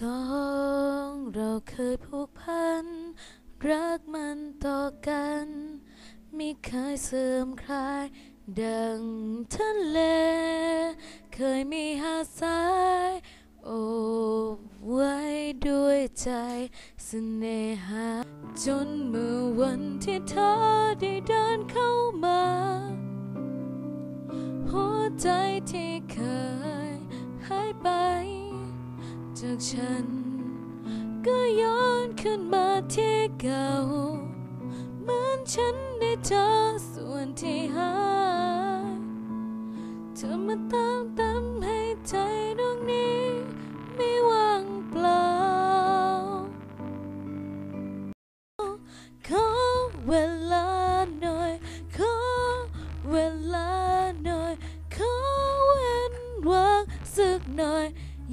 สองเราเคยผูกพัน รักมันต่อกัน ไม่เคยเสื่อมคลาย ดังทะเล เคยมีหาดทรายโอบไว้ด้วยใจเสน่หา จนเมื่อวันที่เธอได้เดินเข้ามา หัวใจที่เคยหายไป จากฉัน ก็ย้อนขึ้นมาที่เก่า เหมือนฉันได้เจอส่วนที่หายเธอมาตามตามให้ใจดวงนี้ไม่ว่างเปล่า ขอเวลาหน่อย ขอเวลาหน่อย ขอเว้นว่างสักหน่อย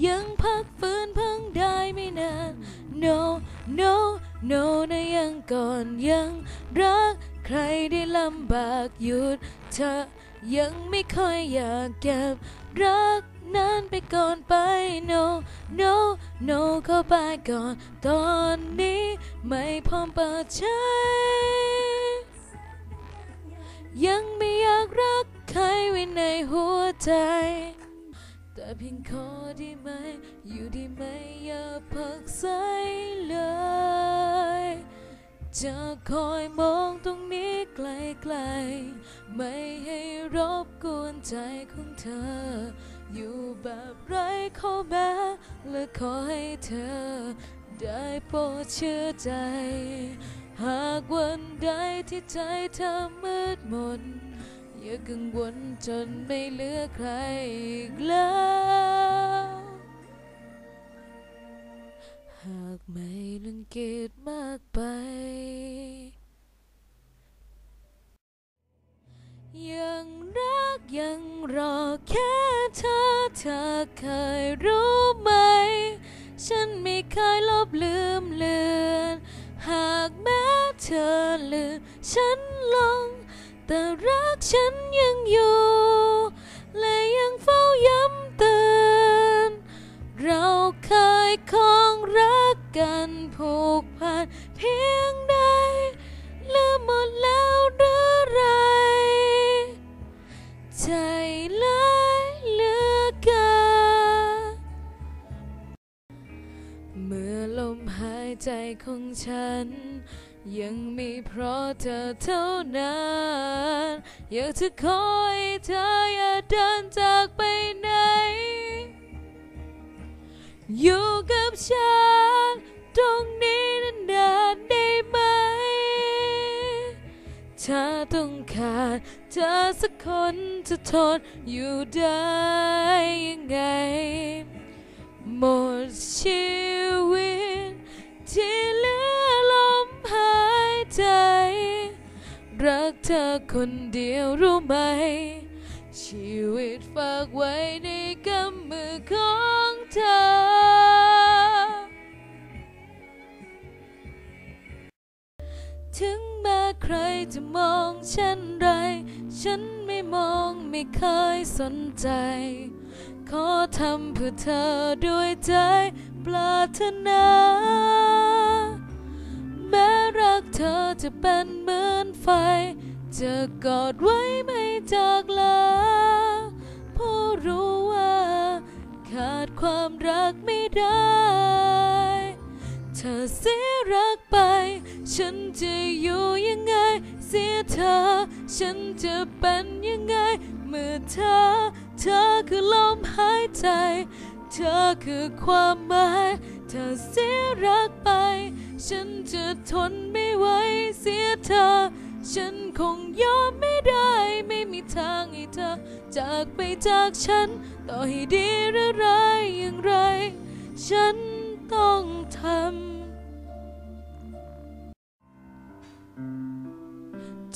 ยังพักฟื้น no no นะยังก่อนยังรักใครได้ลำบากหยุดเธอยังไม่ค่อยอยากเก็บรักนั้นไปก่อนไป no no no เข้าไปก่อน ตอนนี้ไม่พร้อมเปิดใจยังไม่อยากรักใครไว้ในหัวใจ แต่เพียงขอได้ไหม อยู่ได้ไหมอย่าพักใสเลย จะคอยมองตรงนี้ไกลๆ ไม่ให้รบกวนใจของเธอ อยู่แบบไร้ข้อแม้และขอให้เธอ ได้โปรดเชื่อใจ หากวันใดที่ใจเธอมืดมน อย่ากังวลจนไม่เหลือใครอีกแล้วหากไม่รังเกียจมากไป เธอเคยรู้ไหม ฉันไม่เคยลบลืมเลือน หากแม้เธอลืมฉันลง แต่รักฉันยังอยู่ และยังเฝ้าย้ำเตือนเราเคยคองรักกันผูกพันเพีย ใจของฉัน ยังมีเพราะเธอเท่านั้น อยากจะคอยเธออย่าเดินจากไปไหน อยู่กับฉัน ตรงนี้นานๆได้ไหม ถ้าต้องขาดเธอสักคนจะทนอยู่ได้ยังไง หมดชีวิต ที่เหลือลมหายใจ รักเธอคนเดียวรู้ไหม ชีวิตฝากไว้ในกำมือของเธอ ถึงแม้ใครจะมองฉันไร ฉันไม่มองไม่เคยสนใจ ขอทำเพื่อเธอด้วยใจปรารถนา กเธอจะเป็นเหมือนไฟ จะกอดไว้ไม่จากลาเพราะรู้ว่า ขาดความรักไม่ได้ เธอเสียรักไป ฉันจะอยู่ยังไง เสียเธอ ฉันจะเป็นยังไง เมื่อเธอ เธอคือลมหายใจ เธอคือความหมาย เธอเสียรักไป ฉันจะทนไม่ไหวเสียเธอ ฉันคงยอมไม่ได้ ไม่มีทางให้เธอ จากไปจากฉัน ต่อให้ดีหรือร้ายอย่างไร ฉันต้องทำ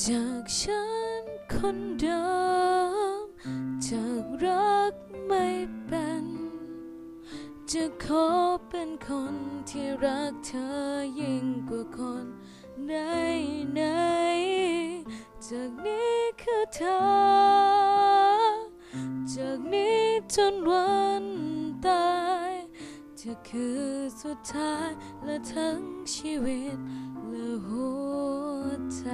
จากฉันคนเดิม จากรักไม่เป็น จะขอเป็นคนที่รักเธอยิ่งกว่าคนไหนไหนๆจากนี้คือเธอ จากนี้จนวันตายทธอคือสุดท้ายและทั้งชีวิตและหัวใจ